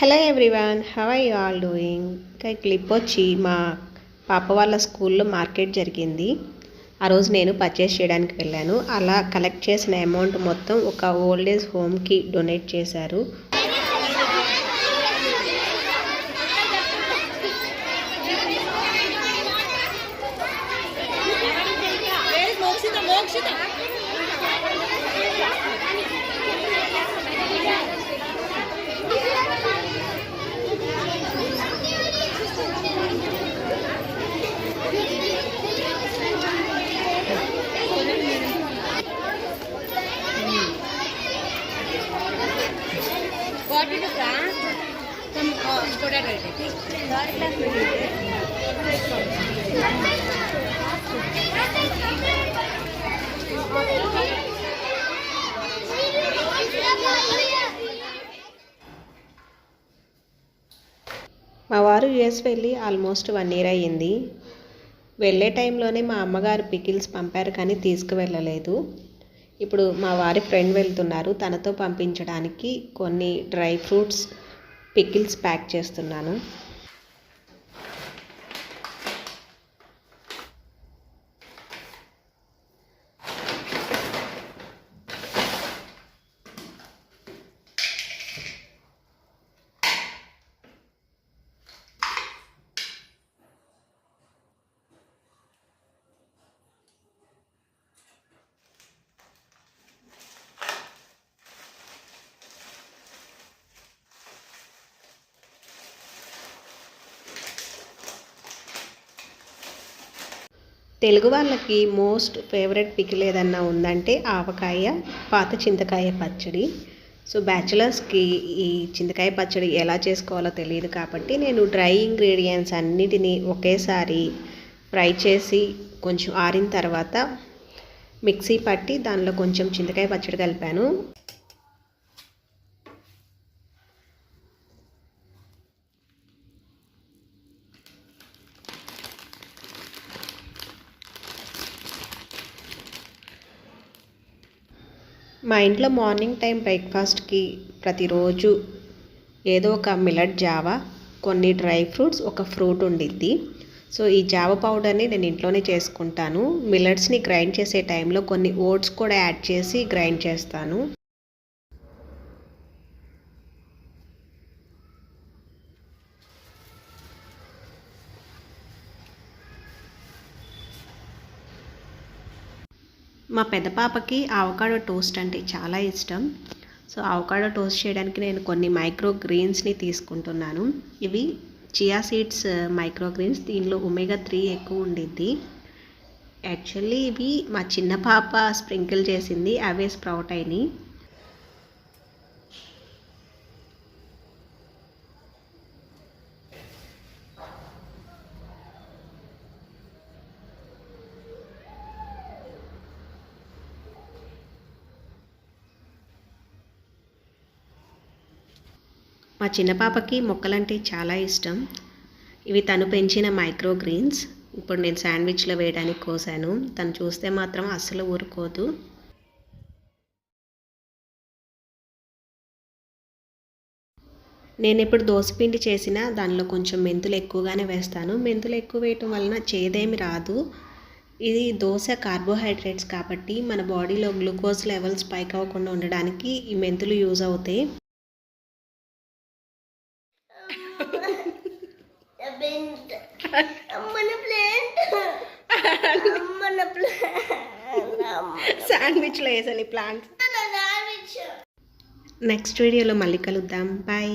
Hello everyone have I all doing ఇంకా clip వచ్చి మా పాప వాళ్ళ స్కూల్లో మార్కెట్ జరిగింది. ఆ రోజు నేను పర్చేస్ చేయడానికి వెళ్ళాను. అలా కలెక్ట్ చేసిన అమౌంట్ మొత్తం ఒక ఓల్డ్ ఏజ్ హోమ్కి డొనేట్ చేశారు. మోక్షిత మోక్షిత. మా వారు యుఎస్ వెళ్ళి ఆల్మోస్ట్ వన్ ఇయర్ అయ్యింది. వెళ్ళే టైంలోనే మా అమ్మగారు పికిల్స్ పంపారు కానీ తీసుకువెళ్ళలేదు. ఇప్పుడు మా వారి ఫ్రెండ్ వెళ్తున్నారు. తనతో పంపించడానికి కొన్ని డ్రై ఫ్రూట్స్ పికిల్స్ ప్యాక్ చేస్తున్నాను. తెలుగు వాళ్ళకి మోస్ట్ ఫేవరెట్ పికిల్ ఏదన్నా ఉందంటే ఆవకాయ పాత చింతకాయ పచ్చడి. సో బ్యాచులర్స్కి ఈ చింతకాయ పచ్చడి ఎలా చేసుకోవాలో తెలియదు కాబట్టి నేను డ్రై ఇంగ్రీడియంట్స్ అన్నిటినీ ఒకేసారి ఫ్రై చేసి కొంచెం ఆరిన తర్వాత మిక్సీ పట్టి దానిలో కొంచెం చింతకాయ పచ్చడి కలిపాను. మా ఇంట్లో మార్నింగ్ టైం బ్రేక్ఫాస్ట్కి ప్రతిరోజు ఏదో ఒక మిలట్ జావా కొన్ని డ్రై ఫ్రూట్స్ ఒక ఫ్రూట్ ఉండిద్ది. సో ఈ జావ పౌడర్ని నేను ఇంట్లోనే చేసుకుంటాను. మిలట్స్ని గ్రైండ్ చేసే టైంలో కొన్ని ఓట్స్ కూడా యాడ్ చేసి గ్రైండ్ చేస్తాను. మా పెద్ద పాపకి అవకాడో టోస్ట్ అంటే చాలా ఇష్టం. సో ఆవకాడో టోస్ట్ చేయడానికి నేను కొన్ని మైక్రో గ్రీన్స్ని తీసుకుంటున్నాను. ఇవి చియా సీడ్స్ మైక్రో గ్రీన్స్ దీనిలో ఒమేగా త్రీ ఎక్కువ ఉండిద్ది. యాక్చువల్లీ ఇవి మా చిన్న పాప స్ప్రింకిల్ చేసింది అవే స్ప్రౌట్ అయినాయి. మా చిన్న పాపకి మొక్కలంటే చాలా ఇష్టం. ఇవి తను పెంచిన మైక్రో గ్రీన్స్ ఇప్పుడు నేను శాండ్విచ్లో వేయడానికి కోసాను. తను చూస్తే మాత్రం అస్సలు ఊరుకోదు. నేను ఇప్పుడు దోసపిండి చేసిన దానిలో కొంచెం మెంతులు ఎక్కువగానే వేస్తాను. మెంతులు ఎక్కువ వేయటం వలన చేదేమి రాదు. ఇది దోశ కార్బోహైడ్రేట్స్ కాబట్టి మన బాడీలో గ్లూకోజ్ లెవెల్స్ పైకి అవ్వకుండా ఉండడానికి ఈ మెంతులు యూజ్ అవుతాయి. శాండ్విచ్లో వేసాను ఈ ప్లాంట్స్ నెక్స్ట్ వీడియోలో మళ్ళీ కలుద్దాం. బాయ్